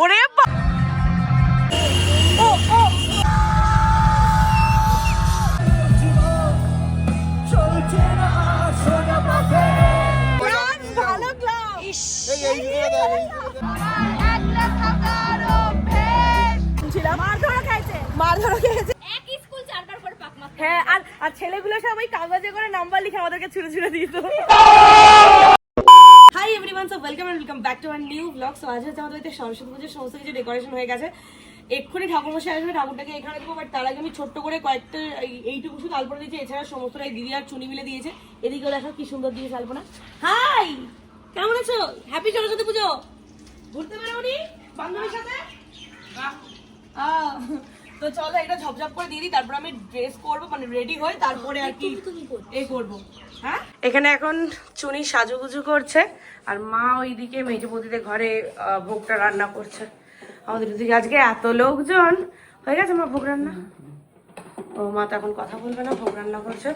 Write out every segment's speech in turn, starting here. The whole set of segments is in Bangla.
ওরে হ্যাঁ আর আর ছেলেগুলো সব ওই কাগজে করে নাম্বার লিখে আমাদেরকে ছুটে ছুটে দিত। Hi everyone so welcome and welcome back to our new blog so আজ হচ্ছে আমাদের বাড়িতে সরস্বতী পুজোর সমস্ত কিছু ডেকোরেশন হয়ে গেছে। এক্ষুনি ঠাকুর মশাই আসবে ঠাকুরটাকে এখানে দেবো বাট তার আগে আমি ছোট্ট করে কয়েকটা এইটুকু শুধু আলপনা দিয়েছি এছাড়া সমস্তটা এই দিদি আর চুনি মিলে দিয়েছে। এদিকেও দেখো কি সুন্দর দিয়েছে আলপনা। হাই কেমন আছো? হ্যাপি সরস্বতী পুজো! ঘুরতে বেরোনি? বান্ধবীর সাথে? তো চলো এটা ঝপঝপ করে দিয়ে দিই তারপর আমি ড্রেস করব মানে রেডি হয়ে তারপরে আর কি এ করব। হ্যাঁ? এখানে এখন চুনি সাজুগুজু করছে আর মা ওইদিকে মেজবুদিদের ঘরে আহ, ভোগটা রান্না করছে। আমাদের দিকে আজকে এত লোকজন হয়ে গেছে আমার ভোগ রান্না? মা তো এখন কথা বলবে না ভোগ রান্না করছে।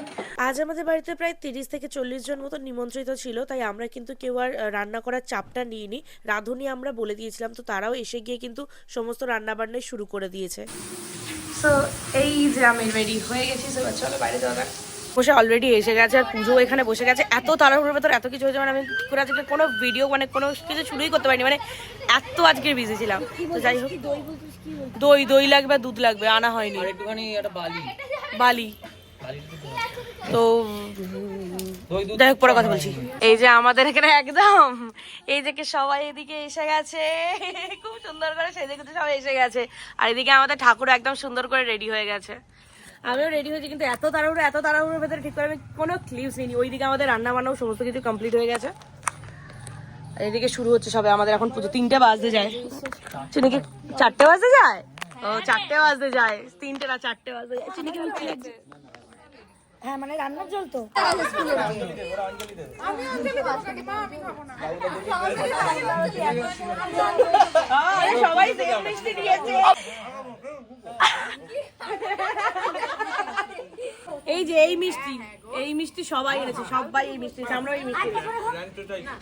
আজ আমাদের বাড়িতে প্রায় তিরিশ থেকে চল্লিশ জন মতো নিমন্ত্রিত ছিল তাই আমরা কিন্তু কেউ আর রান্না করার চাপটা নিইনি। রাঁধুনি আমরা বলে দিয়েছিলাম তো তারাও এসে গিয়ে কিন্তু সমস্ত রান্না বান্নাই শুরু করে দিয়েছে। সো এই যে আমি রেডি হয়ে গেছি চলো বাইরে যাওয়া বসে অলরেডি এসে গেছে আর পুজো এখানে বসে গেছে। এত তাড়াহুড়োর ভেতর এত কিছু হয়েছে মানে আমি কি করে আজকে কোনো ভিডিও মানে কোনো কিছু শুরুই করতে পারিনি মানে এত আজকে বিজি ছিলাম। তো যাই হোক। দই দই লাগবে দুধ লাগবে আনা হয়নি। বালি। বালি। তো যাই হোক পরে কথা বলছি। এই যে আমাদের এখানে একদম এই যে কি সবাই এদিকে এসে গেছে। খুব সুন্দর করে কিন্তু সবাই এসে গেছে। আর এদিকে আমাদের ঠাকুর একদম সুন্দর করে রেডি হয়ে গেছে। আমিও রেডি হয়েছি কিন্তু এত তাড়াহুড়ো এত তাড়াহুড়োর ভেতরে ঠিক করে আমি কোনো ক্লিপস নিইনি। ওইদিকে আমাদের রান্না বান্নাও সমস্ত কিছু কমপ্লিট হয়ে গেছে। এদিকে শুরু হচ্ছে সবে আমাদের এখন পুজো। তিনটে বাজতে যায়। চিনিকে চারটে বাজতে যায়? ও চারটে বাজতে যায়। তিনটে না চারটে বাজতে যায়। চিনিকে হ্যাঁ মানে রান্নার জল তো। সবাই এই যে এই মিষ্টি এই মিষ্টি সবাই এনেছে সবাই এই মিষ্টি আমরাও এই মিষ্টি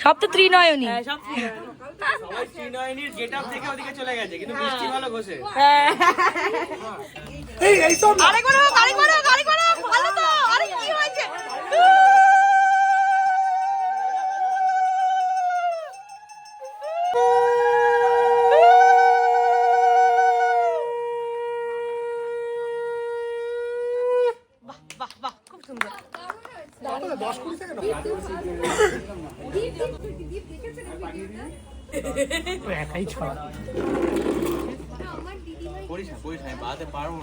সব তো ত্রিনয়নী। হ্যাঁ, সব সবাই ত্রিনয়নীর গেট আপ থেকে ওদিকে চলে গেছে কিন্তু মিষ্টি ভালো ঘষে। এই এই হোক, আরেকবার করো গাড়ি করো গাড়ি তো, আরে কি হয়েছে? বাহ, বাহ, বাহ, খুব সুন্দর না না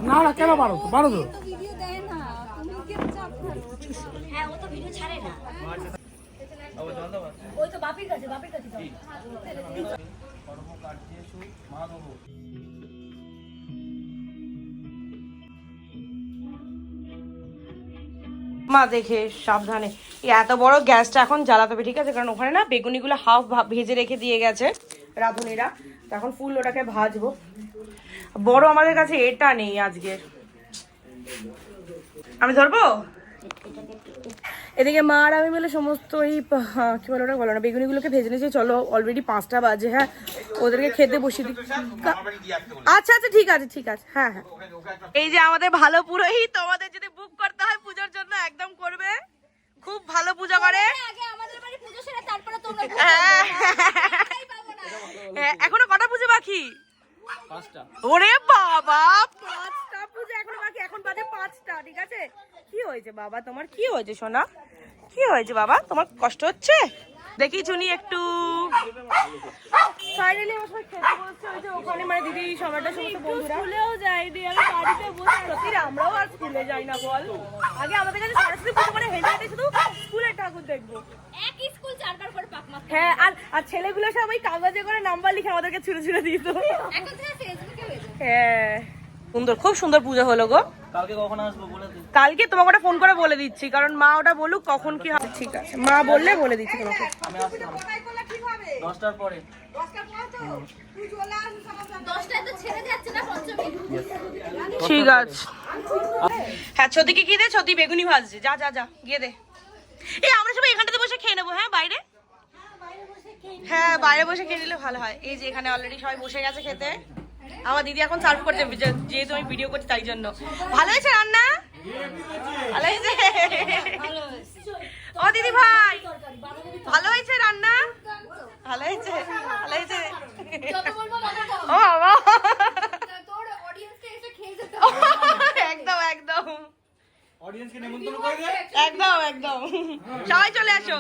না না কেন পারো তো? পারো তো। হ্যাঁ ও তো ভিডিও ছাড়ে না। ওই তো বাপির কাছে বাপির কাছে মা দেখে, সাবধানে। এত বড় গ্যাসটা এখন জ্বালাতে হবে, ঠিক আছে? কারণ ওখানে না বেগুনিগুলো হাফ ভেজে রেখে দিয়ে গেছে রাঁধুনিরা। এখন ফুল ওটাকে ভাজবো। বড় আমাদের কাছে এটা নেই আজকের আমি ধরবো? এদিকে মা আর আমি মিলে সমস্ত এই হ্যাঁ, কি বলো ওটা বলো না বেগুনিগুলোকে ভেজে নিয়েছি চলো অলরেডি পাঁচটা বাজে হ্যাঁ ওদেরকে খেতে বসিয়ে দিই। আচ্ছা আচ্ছা ঠিক আছে ঠিক আছে হ্যাঁ হ্যাঁ। এই যে আমাদের ভালো পুরোহিত তোমাদের যদি বুক করতে হয় পুজোর জন্য একদম করবে। খুব ভালো পূজা করে। আগে আমাদের বাড়ি পুজো সেরে তারপরে তোমরা হ্যাঁ। হ্যাঁ, এখনও কটা পুজো বাকি? ওরে বাবা এখনও বাজে পাঁচটা ঠিক আছে? কি হয়েছে বাবা? তোমার কি হয়েছে সোনা? কি হয়েছে বাবা? তোমার কষ্ট হচ্ছে? দেখি চুনি একটু। ফাইনালি আমার সবাই খেতে বসছে ওই যে ওখানে মানে দিদি সমস্ত বন্ধুরা। স্কুলেও যাইনি আমি বাড়িতে বসে সত্যি আমরাও আর স্কুলে যাই না বল। আগে আমাদের কাছে সরস্বতী পুজো মানে হেঁটে হেঁটে শুধু স্কুলের ঠাকুর দেখব। একই স্কুল চারবার করে পাক মারতে হ্যাঁ আর আর ছেলেগুলো সবাই কাগজে করে নাম্বার লিখে আমাদেরকে ছুড়ে ছুড়ে দিত। এখন ফেসবুকে হয়ে যাবে। হ্যাঁ। সুন্দর খুব সুন্দর পুজো হলো গো। কালকে কখন আসব বলে দিন কালকে তোমাকে ওটা ফোন করে বলে দিচ্ছি কারণ মা ওটা বলুক কখন কি হবে। ঠিক আছে মা বললে বলে দিচ্ছি তোমাকে। দশটার পরে। দশটায় তো ছেড়ে যাচ্ছে না পঞ্চমী। ঠিক আছে। হ্যাঁ ছদিকে কি দে? ছদি বেগুনি ভাজছে। যা যা যা গিয়ে দে। এই আমরা সবাই এখানটাতে বসে খেয়ে নেব হ্যাঁ বাইরে? হ্যাঁ বাইরে বসে খেয়ে নিলে ভালো হয়। এই যে এখানে অলরেডি সবাই বসে গেছে খেতে। আমার দিদি এখন সার্ভ করছে যেহেতু আমি ভিডিও করছি তাই জন্য। ভালো হয়েছে রান্না? ভালো হয়েছে? ও দিদি ভাই ভালো হয়েছে রান্না? ভালো হয়েছে ভালো হয়েছে। ও বাবা। একদম একদম। একদম একদম। সবাই চলে আসো।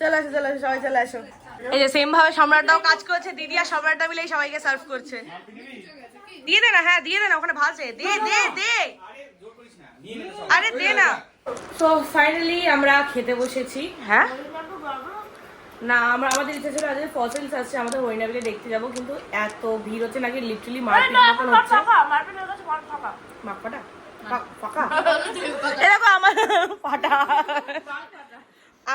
চলে আসো চলে আসো সবাই চলে আসো। এই যে সেম ভাবে সম্রাটটাও কাজ করছে দিদি আর সম্রাটটা মিলে সবাইকে সার্ভ করছে। দিয়ে দে না হ্যাঁ দিয়ে দে না ওখানে ভালছে দে দে দে। আরে দে না। তো ফাইনালি আমরা খেতে বসেছি। হ্যাঁ? না আমরা আমাদের ইচ্ছা ছিল আজকে ফসিলস আসছে আমাদের হরিণাবিলে দেখতে যাব কিন্তু এত ভিড় হচ্ছে নাকি লিটারালি মারপিট মতন হচ্ছে। মাপ ফাটা ফাঁকা। এরকম আমার ফাটা।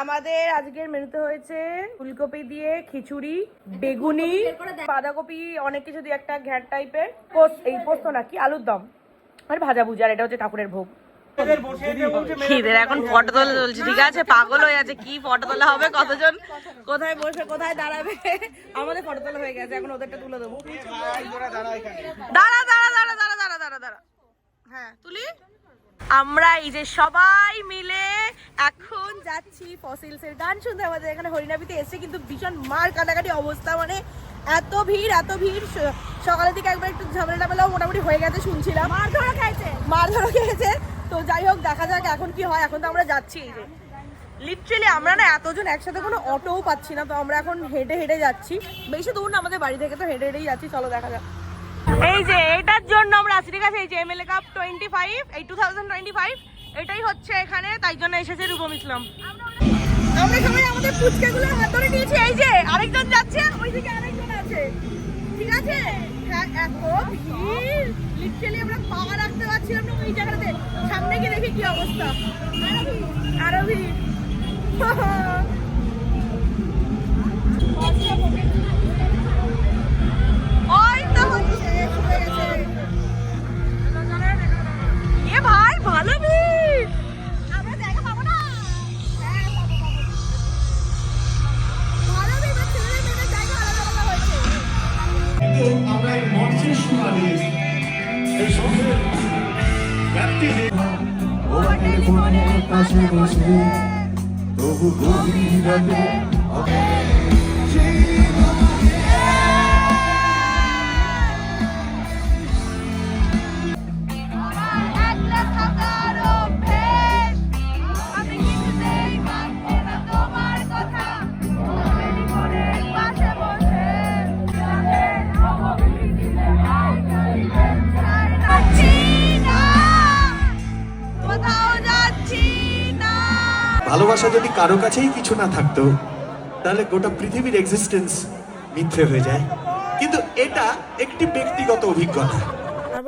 আমাদের আজকের মেনুতে হয়েছে ফুলকপি দিয়ে খিচুড়ি বেগুনি বাঁধাকপি অনেক কিছু দিয়ে একটা ঘ্যাট টাইপের পোস্ত এই পোস্ত নাকি আলুর দম। আর ভাজা ভুজা আর এটা হচ্ছে ঠাকুরের ভোগ। খিদের এখন ফটো তোলা চলছে ঠিক আছে? পাগল হয়ে আছে কি ফটো তোলা হবে কতজন? কোথায় বসে কোথায় দাঁড়াবে? আমাদের ফটো তোলা হয়ে গেছে এখন ওদেরটা তুলে দেবো। দাঁড়া দাঁড়া দাঁড়া দাঁড়া দাঁড়া দাঁড়া দাঁড়া। হ্যাঁ তুলি। আমরা এই যে সবাই মিলে এখন যাচ্ছি ফসিলস এর গান শুনতে আমাদের এখানে হরিণাবিতে এসে কিন্তু ভীষণ মার কাটাকাটি অবস্থা মানে এত ভিড় এত ভিড়। সকালের দিকে একবার একটু ঝামেলা টামেলাও মোটামুটি হয়ে গেছে শুনছিলাম। মার ধরা খেয়েছে। মার ধরা খেয়েছে। তো যাই হোক দেখা যাক এখন কি হয়। এখন তো আমরা যাচ্ছি এই যে। লিটারেলি আমরা না এতজন একসাথে কোনো অটোও পাচ্ছি না তো আমরা এখন হেঁটে হেঁটে যাচ্ছি। বেশি দূর না আমাদের বাড়ি থেকে তো হেঁটে হেঁটেই যাচ্ছি। চলো দেখা যাক। এই যে এটার জন্য আমরা আসি ঠিক আছে? এই যে এমএলএ কাপ টোয়েন্টি ফাইভ এই টু থাউজেন্ড টোয়েন্টি ফাইভ এটাই হচ্ছে এখানে, তাই জন্য এসেছে রূপম ইসলাম। আমরা সবাই আমাদের ফুচকাগুলো হাত ধরে নিয়েছি। এই যে, আরেকজন যাচ্ছে ওইদিকে আরেকজন আছে। ঠিক আছে? হ্যাঁ লিটারালি আমরা পা রাখতে পারছিলাম না ওই জায়গাটাতে সামনে গিয়ে দেখি কি অবস্থা। আরও ভিড়। টেলিফোনের পাশে বসে তবু গভীর রাতে ভালোবাসা যদি কারও কাছেই কিছু না থাকতো, তাহলে গোটা পৃথিবীর এক্সিস্টেন্স মিথ্যে হয়ে যায়। কিন্তু এটা একটি ব্যক্তিগত অভিজ্ঞতা।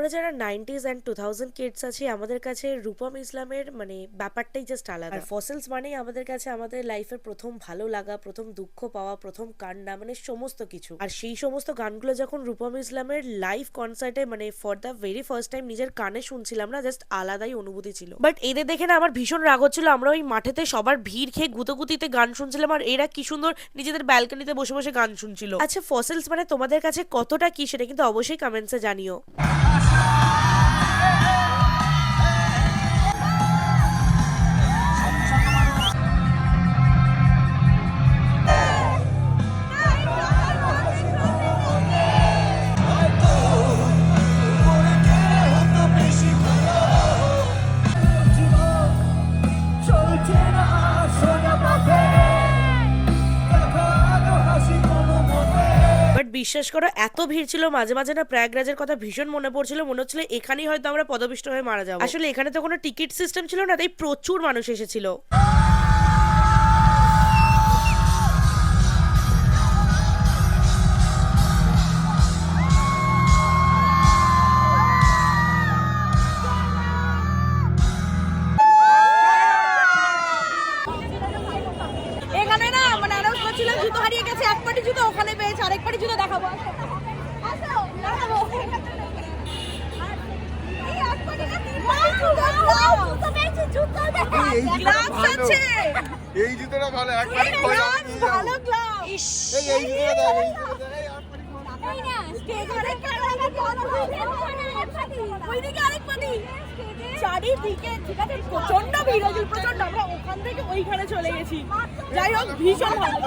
আমরা যারা nineties and two thousand kids আছি, আমাদের কাছে রূপম ইসলামের মানে ব্যাপারটাই জাস্ট আলাদা। ফসেলস মানেই আমাদের কাছে আমাদের লাইফের প্রথম ভালো লাগা, প্রথম দুঃখ পাওয়া, প্রথম কান্না মানে সমস্ত কিছু। আর সেই সমস্ত গানগুলো যখন রূপম ইসলামের লাইভ কনসার্টে মানে for the very first time নিজের কানে শুনছিলাম না জাস্ট আলাদাই অনুভূতি ছিল। বাট এদের দেখে না আমার ভীষণ রাগ হচ্ছিল, আমরা ওই মাঠেতে সবার ভিড় খেয়ে গুতগুতিতে গান শুনছিলাম, আর এরা কি সুন্দর নিজেদের ব্যালকনিতে বসে বসে গান শুনছিল। আচ্ছা ফসেলস মানে তোমাদের কাছে কতটা কি সেটা কিন্তু অবশ্যই কমেন্টসে জানিও। Yeah! বিশ্বাস করো, এত ভিড় ছিল, মাঝে মাঝে না প্রয়াগরাজের কথা ভীষণ মনে পড়ছিল, মনে হচ্ছিল এখানেই হয়তো আমরা পদপিষ্ট হয়ে মারা যাব। আসলে এখানে তো কোনো টিকিট সিস্টেম ছিল না, তাই প্রচুর মানুষ এসেছিল। দেখা গ্লাভস আছে। এই জুতোটা ভালো এক ভালো। গ্লাভস এই এই জুতোটা এই জুতোটা এই এক পাটি ফোন। এই না স্টেজ অনেক কাটা বন্ধ গেছে ওইদিকে আরেক পাটি চারিদিকে ঠিক আছে প্রচণ্ড ভিড় হয়েছিল প্রচণ্ড আমরা ওখান থেকে ওইখানে চলে গেছি। যাই হোক ভীষণ ভালো।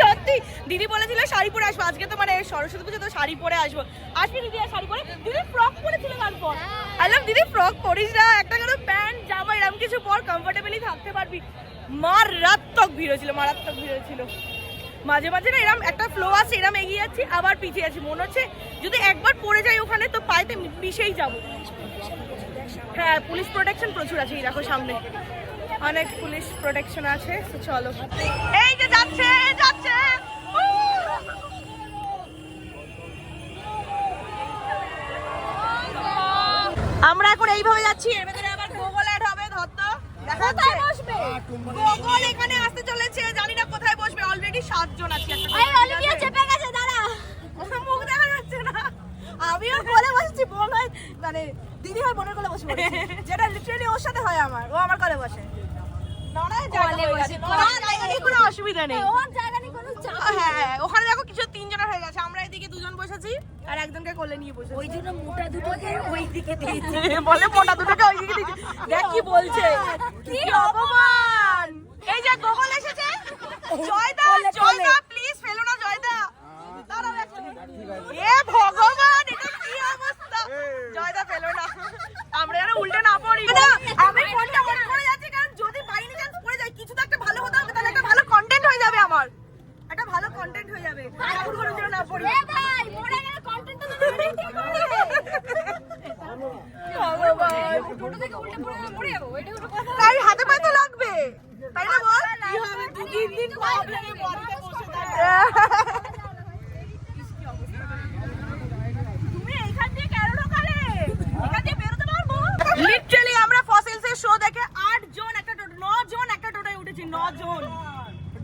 সত্যি, দিদি বলেছিল শাড়ি পরে আসব। আজকে তো মানে সরস্বতী পুজো, তো শাড়ি পরে আসব। আসবি দিদি আর শাড়ি পরে? দিদি ফ্রক পরেছিল তারপর আলাম দিদি ফ্রক পরিস না। একটা করে প্যান্ট জামা এরকম কিছু পর কমফোর্টেবলি থাকতে পারবি। মারাত্মক ভিড় হয়েছিল, মারাত্মক ভিড় হয়েছিল। মাঝে মাঝে না এরম একটা ফ্লো আছে, এরম এগিয়ে যাচ্ছি, আবার পিছিয়ে আছি। মনে হচ্ছে যদি একবার পড়ে যাই ওখানে, তো পায়েতে মিশেই যাব। হ্যাঁ পুলিশ প্রোটেকশন প্রচুর আছে এই দেখো সামনে। অনেক পুলিশ প্রোটেকশন আছে তো চলো। এই যে যাচ্ছে যাচ্ছে। আমরা এখন এইভাবে যাচ্ছি এর ভেতরে আবার গোগল অ্যাড হবে ধরতো দেখা বসবে? গোগল এখানে আসতে চলেছে জানি না কোথায় বসবে অলরেডি সাতজন আছে। এই অলিভিয়া চেপে গেছে দাঁড়া। মুখ দেখা যাচ্ছে না। আমিও কোলে বসেছি হয় মানে দিদি হয় বোনের কোলে বসে পড়েছি। যেটা লিটারালি ওর সাথে হয় আমার ও আমার কোলে বসে। হয়ে অসুবিধা নেই। চাপ হ্যাঁ হ্যাঁ, ওখানে দেখো কিছু তিনজনের হয়ে গেছে আমরা এদিকে দুজন বসেছি আর একজনকে কোলে নিয়ে বসেছি। ওই জন্য মোটা দুটোকে ওই দিকে বলে মোটা দুটোকে ওই দিকে দিকে দেখ কি বলছে। কি অপমান। এই যে গোগল এসেছে। জয়দা জয়দা প্লিজ ফেলো না জয়দা। এ ভগবান এটা কি অবস্থা জয়দা ফেলো না আমরা যেন উল্টে না পড়ি না আমি ফোনটা অন করে যাচ্ছি কারণ যদি বাই চান্স পড়ে যায় কিছু তো একটা ভালো হতে হবে তাহলে একটা ভালো কন্টেন্ট হয়ে যাবে আমার একটা ভালো কন্টেন্ট হয়ে যাবে ঠাকুর ঘরে যেন না পড়ি এ ভাই মরে গেলে কন্টেন্ট তো মেনটেন করবে ভগবান টোটো থেকে উল্টে পড়ে পড়ে যাব এটা হলো কথা তাই হাতে পায়ে তো লাগবে তাই না বল কি হবে দু তিন দিন প্রবলেমে বাড়িতে বসে তুমি এইখান দিয়ে কেন ঢোকালে এখান দিয়ে বেরোতে পারব শো দেখে আট জন ন জন একটা উঠেছি ন জন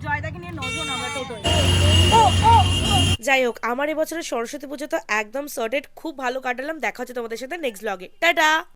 জয়দাকে নিয়ে যাই হোক, আমার এবছরের সরস্বতী পুজো তো একদম সর্টেড খুব ভালো কাটালাম, দেখা হচ্ছে তোমাদের সাথে নেক্সট ব্লগে টাটা!